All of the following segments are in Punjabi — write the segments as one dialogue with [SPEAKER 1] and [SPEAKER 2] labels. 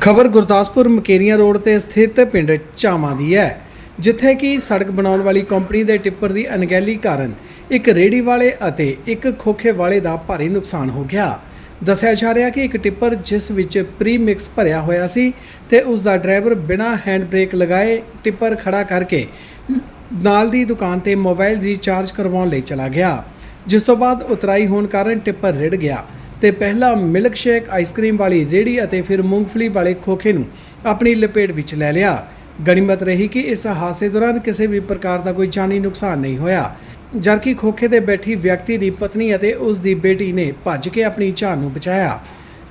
[SPEAKER 1] ਖਬਰ ਗੁਰਦਾਸਪੁਰ ਮਕੇਰੀਆਂ ਰੋਡ ਤੇ ਸਥਿਤ ਪਿੰਡ ਚਾਵਾਂ ਦੀ ਹੈ, ਜਿੱਥੇ ਕਿ ਸੜਕ ਬਣਾਉਣ ਵਾਲੀ ਕੰਪਨੀ ਦੇ ਟਿੱਪਰ ਦੀ ਅਣਗਹਿਲੀ ਕਾਰਨ ਇੱਕ ਰੇੜੀ ਵਾਲੇ ਅਤੇ ਇੱਕ ਖੋਖੇ ਵਾਲੇ ਦਾ ਭਾਰੀ ਨੁਕਸਾਨ ਹੋ ਗਿਆ। ਦੱਸਿਆ ਜਾ ਰਿਹਾ ਕਿ ਇੱਕ ਟਿੱਪਰ ਜਿਸ ਵਿੱਚ ਪ੍ਰੀ ਮਿਕਸ ਭਰਿਆ ਹੋਇਆ ਸੀ ਤੇ ਉਸ ਦਾ ਡਰਾਈਵਰ ਬਿਨਾਂ ਹੈਂਡ ਬ੍ਰੇਕ ਲਗਾਏ ਟਿੱਪਰ ਖੜਾ ਕਰਕੇ ਨਾਲ ਦੀ ਦੁਕਾਨ ਤੇ ਮੋਬਾਈਲ ਰੀਚਾਰਜ ਕਰਵਾਉਣ ਲਈ ਚਲਾ ਗਿਆ, ਜਿਸ ਤੋਂ ਬਾਅਦ ਉਤਰਾਈ ਹੋਣ ਕਾਰਨ ਟਿੱਪਰ ਰਿੜ ਗਿਆ। ਤੇ ਪਹਿਲਾਂ ਮਿਲਕ ਸ਼ੇਕ ਆਈਸਕ੍ਰੀਮ ਵਾਲੀ ਰੇੜੀ ਅਤੇ ਫਿਰ ਮੂੰਗਫਲੀ ਵਾਲੇ ਖੋਖੇ ਨੂੰ ਆਪਣੀ ਲਪੇਟ ਵਿੱਚ ਲੈ ਲਿਆ। ਗਣੀਮਤ ਰਹੀ ਕਿ ਇਸ ਹਾਦਸੇ ਦੌਰਾਨ ਕਿਸੇ ਵੀ ਪ੍ਰਕਾਰ ਦਾ ਕੋਈ ਜਾਨੀ ਨੁਕਸਾਨ ਨਹੀਂ ਹੋਇਆ। ਜਦਕਿ ਖੋਖੇ ਤੇ ਬੈਠੀ ਵਿਅਕਤੀ ਦੀ ਪਤਨੀ ਅਤੇ ਉਸ ਦੀ ਬੇਟੀ ਨੇ ਭੱਜ ਕੇ ਆਪਣੀ ਜਾਨ ਨੂੰ ਬਚਾਇਆ।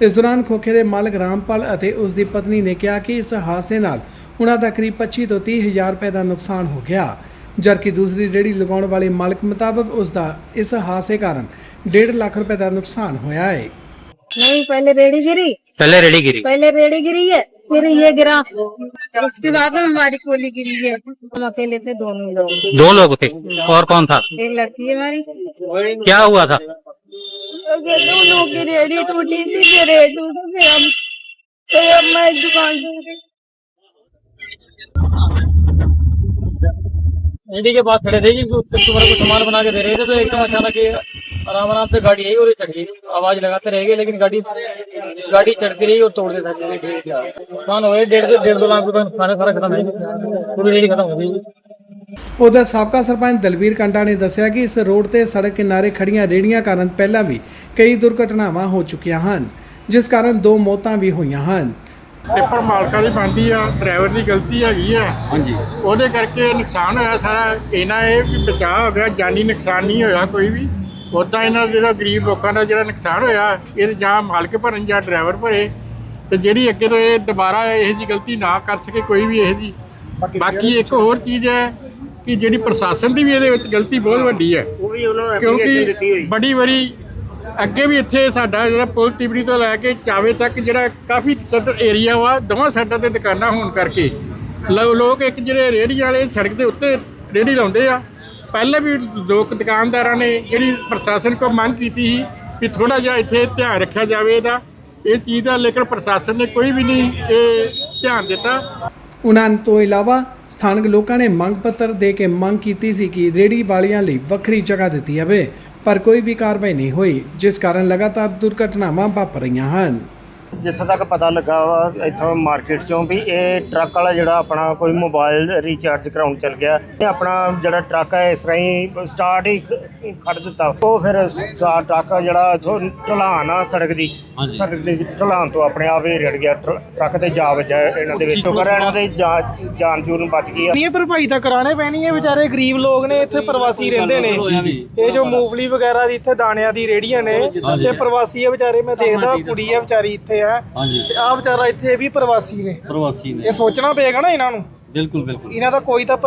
[SPEAKER 1] ਇਸ ਦੌਰਾਨ ਖੋਖੇ ਦੇ ਮਾਲਕ ਰਾਮਪਾਲ ਅਤੇ ਉਸ ਦੀ ਪਤਨੀ ਨੇ ਕਿਹਾ ਕਿ ਇਸ ਹਾਦਸੇ ਨਾਲ ਉਹਨਾਂ ਦਾ ਕਰੀਬ 25 ਤੋਂ 30 ਹਜ਼ਾਰ ਰੁਪਏ ਦਾ ਨੁਕਸਾਨ ਹੋ ਗਿਆ। ਜਦਕਿ ਦੂਸਰੀ ਰੇੜੀ ਲਗਾਉਣ ਵਾਲੇ ਮਾਲਕ ਮੁਤਾਬਕ ਉਸ ਦਾ ਇਸ ਹਾਦਸੇ ਕਾਰਨ 1.5 ਲੱਖ ਰੁਪਏ ਦਾ ਨੁਕਸਾਨ ਹੋਇਆ ਹੈ
[SPEAKER 2] नहीं पहले रेडी गिरी
[SPEAKER 3] पहले रेडी गिरी
[SPEAKER 2] पहले रेडी गिरी है फिर ये गिरा उसके बाद में हमारी कोली गिरी है हम अकेले थे दोनों लोग
[SPEAKER 3] दो लोग थे और कौन था
[SPEAKER 2] एक लड़की है हमारी
[SPEAKER 3] क्या हुआ था
[SPEAKER 2] अगर दोनों की रेडी टूटी थी फिर ये टूटा फिर हम फिर अब मैं दुकान से उठी।
[SPEAKER 4] रेडी के पास खड़े थे जी कस्टमर को सामान बना के दे रहे थे तो एकदम अचानक ये आराम आराम से गाड़ी आई और ये चढ़ गई आवाज लगाते रह गए लेकिन गाड़ी गाड़ी चढ़ती रही और तोड़ देता नुकसान हो गए डेढ़ से डेढ़ दो लाख रुपए नुकसान है, सारा खत्म है पूरी रेडी खत्म हो गई
[SPEAKER 1] ਉਹਦਾ ਸਾਬਕਾ ਸਰਪੰਚ ਦਲਵੀਰ ਕੰਟਾ ਨੇ ਦੱਸਿਆ ਕਿ ਇਸ ਰੋਡ ਤੇ ਸੜਕ ਕਿਨਾਰੇ ਖੜੀਆਂ ਰੇੜੀਆਂ ਕਾਰਨ ਪਹਿਲਾਂ ਵੀ ਕਈ ਦੁਰਘਟਨਾਵਾਂ ਹੋ ਚੁੱਕੀਆਂ ਹਨ ਜਿਸ ਕਾਰਨ ਦੋ ਮੌਤਾਂ ਵੀ ਹੋਈਆਂ ਹਨ
[SPEAKER 5] ਟਿੱਪਰ ਮਾਲਕਾਂ ਦੀ ਬਣਦੀ ਆ ਡਰਾਈਵਰ ਦੀ ਗਲਤੀ ਹੈਗੀ ਆ। ਹਾਂਜੀ। ਉਹਦੇ ਕਰਕੇ ਨੁਕਸਾਨ ਹੋਇਆ ਸਾਰਾ। ਇਹਨਾਂ ਇਹ ਵੀ ਬਚਾਅ ਹੋ ਗਿਆ ਜਾਨੀ ਨੁਕਸਾਨ ਨਹੀਂ ਹੋਇਆ ਕੋਈ ਵੀ। ਉਦਾਂ ਇਹਨਾਂ ਦਾ ਜਿਹੜਾ ਗਰੀਬ ਲੋਕਾਂ ਦਾ ਜਿਹੜਾ ਨੁਕਸਾਨ ਹੋਇਆ ਇਹ ਜਾਂ ਮਾਲਕ ਭਰਨ ਜਾਂ ਡਰਾਈਵਰ ਭਰੇ ਤੇ ਜਿਹੜੀ ਅੱਗੇ ਤੋਂ ਇਹ ਦੁਬਾਰਾ ਇਹੋ ਜੀ ਗਲਤੀ ਨਾ ਕਰ ਸਕੇ ਕੋਈ ਵੀ ਇਹੋ ਜੀ ਬਾਕੀ ਇੱਕ ਹੋਰ ਚੀਜ਼ ਹੈ ਕਿ ਜਿਹੜੀ ਪ੍ਰਸ਼ਾਸਨ ਦੀ ਵੀ ਇਹਦੇ ਵਿੱਚ ਗਲਤੀ ਬਹੁਤ ਵੱਡੀ ਹੈ।
[SPEAKER 6] ਉਹ ਵੀ ਉਹਨਾਂ ਨੂੰ ਐਪਲੀਕੇਸ਼ਨ ਦਿੱਤੀ
[SPEAKER 5] ਕਿਉਂਕਿ
[SPEAKER 6] ਹੋਈ।
[SPEAKER 5] ਬੜੀ ਵਾਰੀ ਅੱਗੇ ਵੀ ਇੱਥੇ ਸਾਡਾ ਜਿਹੜਾ ਪੁਲ ਟਿਬੜੀ ਤੋਂ ਲੈ ਕੇ ਚਾਵੇ ਤੱਕ ਜਿਹੜਾ ਕਾਫੀ ਏਰੀਆ ਵਾ, ਦੋਵਾਂ ਸਾਈਡਾਂ ਤੇ ਦੁਕਾਨਾਂ ਹੋਣ ਕਰਕੇ। ਲੋ- ਲੋਕ ਇੱਕ ਜਿਹੜੇ ਰੇਹੜੀ ਵਾਲੇ ਸੜਕ ਦੇ ਉੱਤੇ ਰੇਹੜੀ ਲਾਉਂਦੇ ਆ। ਪਹਿਲਾਂ ਵੀ ਲੋਕ ਦੁਕਾਨਦਾਰਾਂ ਨੇ ਜਿਹੜੀ ਪ੍ਰਸ਼ਾਸਨ ਕੋਲ ਮੰਗ ਕੀਤੀ ਸੀ ਵੀ ਥੋੜਾ ਜਿਹਾ ਇੱਥੇ ਧਿਆਨ ਰੱਖਿਆ ਜਾਵੇ ਇਹਦਾ। ਇਹ ਚੀਜ਼ ਦਾ ਲੇਕਿਨ ਪ੍ਰਸ਼ਾਸਨ ਨੇ ਕੋਈ ਵੀ ਨਹੀਂ ਇਹ ਧਿਆਨ ਦਿੱਤਾ।
[SPEAKER 1] ਉਨ੍ਹਾਂ ਤੋਂ ਇਲਾਵਾ ਸਥਾਨਕ ਲੋਕਾਂ ਨੇ ਮੰਗ ਪੱਤਰ ਦੇ ਕੇ ਮੰਗ ਕੀਤੀ ਸੀ ਕਿ ਰੇੜੀ ਵਾਲਿਆਂ ਲਈ ਵੱਖਰੀ ਜਗ੍ਹਾ ਦਿੱਤੀ ਜਾਵੇ। ਪਰ ਕੋਈ ਵੀ ਕਾਰਵਾਈ ਨਹੀਂ ਹੋਈ ਜਿਸ ਕਾਰਨ ਲਗਾਤਾਰ ਦੁਰਘਟਨਾਵਾਂ ਵਾਪਰ ਰਹੀਆਂ ਹਨ।
[SPEAKER 6] ਜਿੱਥੇ ਤੱਕ ਪਤਾ ਲੱਗਾ ਵਾ ਇੱਥੋਂ ਮਾਰਕੀਟ ਚੋਂ ਵੀ ਇਹ ਟਰੱਕ ਵਾਲਾ ਜਿਹੜਾ ਆਪਣਾ ਕੋਈ ਮੋਬਾਈਲ ਰੀਚਾਰਜ ਕਰਾਉਣ ਚੱਲ ਗਿਆ ਇਹ ਆਪਣਾ ਜਿਹੜਾ ਟਰੱਕ ਹੈ ਇਸ ਰਾਹੀਂ ਸਟਾਰਟ ਹੀ ਖੜ ਦਿੱਤਾ। ਉਹ ਫਿਰ ਸਟਾਰਟ ਟਰੱਕ ਆ ਜਿਹੜਾ ਇਥੋਂ ਢਲਾਨ ਆ ਸੜਕ ਦੀ। ਸੜਕ ਦੀ ਢਲਾਨ ਤੋਂ ਆਪਣੇ ਆਪ ਹੀ ਰੜ ਗਿਆ ਟਰ- ਟਰੱਕ ਤੇ ਜਾ ਵੱਜਾ ਇਹਨਾਂ ਦੇ ਵਿੱਚ। ਸ਼ੁਕਰ ਹੈ ਇਹਨਾਂ ਦੇ ਜਾਨ ਜੂਨ ਬਚ ਗਈ ਆ।
[SPEAKER 7] ਇਹ ਭਰਪਾਈ ਤਾਂ ਕਰਾਣੇ ਪੈਣੀ ਹੈ ਵਿਚਾਰੇ ਗਰੀਬ ਲੋਕ ਨੇ ਇੱਥੇ ਪ੍ਰਵਾਸੀ ਰਹਿੰਦੇ ਨੇ। ਇਹ ਜੋ ਮੂੰਗਫਲੀ ਵਗੈਰਾ ਦੀ ਇੱਥੇ ਦਾਣਿਆਂ ਦੀ ਰੇੜੀਆਂ ਨੇ ਇਹ ਪ੍ਰਵਾਸੀ ਹੈ ਵਿਚਾਰੇ ਮੈਂ ਦੇਖਦਾ ਕੁੜੀ ਹੈ ਵਿਚਾਰੀ ਇੱਥੇ। ਜਾਂਦੇ ਆ। ਹਾਂਜੀ। ਤੇ ਆ ਵਿਚਾਰਾ ਇੱਥੇ ਵੀ ਪ੍ਰਵਾਸੀ ਨੇ।
[SPEAKER 4] ਪ੍ਰਵਾਸੀ ਨੇ।
[SPEAKER 7] ਇਹ ਸੋਚਣਾ ਪਏਗਾ ਨਾ ਇਹਨਾਂ ਨੂੰ?
[SPEAKER 4] ਬਿਲਕੁਲ ਬਿਲਕੁਲ।
[SPEAKER 7] ਇਹਨਾਂ ਦਾ ਕੋਈ ਤਾਂ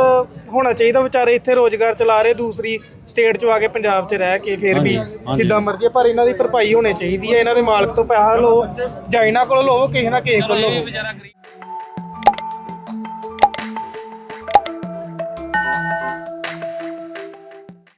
[SPEAKER 7] ਹੋਣਾ ਚਾਹੀਦਾ ਵਿਚਾਰੇ ਇੱਥੇ ਰੋਜ਼ਗਾਰ ਚਲਾ ਰਹੇ ਦੂਸਰੀ ਸਟੇਟ 'ਚੋਂ ਆ ਕੇ ਪੰਜਾਬ 'ਚ ਰਹਿ ਕੇ ਫਿਰ ਵੀ ਹਾਂਜੀ, ਜਿੱਦਾਂ ਮਰਜ਼ੀ ਪਰ ਇਹਨਾਂ ਦੀ ਭਰਪਾਈ ਹੋਣੀ ਚਾਹੀਦੀ ਹੈ ਇਹਨਾਂ ਦੇ ਮਾਲਕ ਤੋਂ ਪੈਸਾ ਲੋ ਜਾਂ ਇਹਨਾਂ ਕੋਲ ਲੋ ਕਿਸੇ ਨਾ ਕਿਸੇ ਕੋਲੋਂ ਲਓ।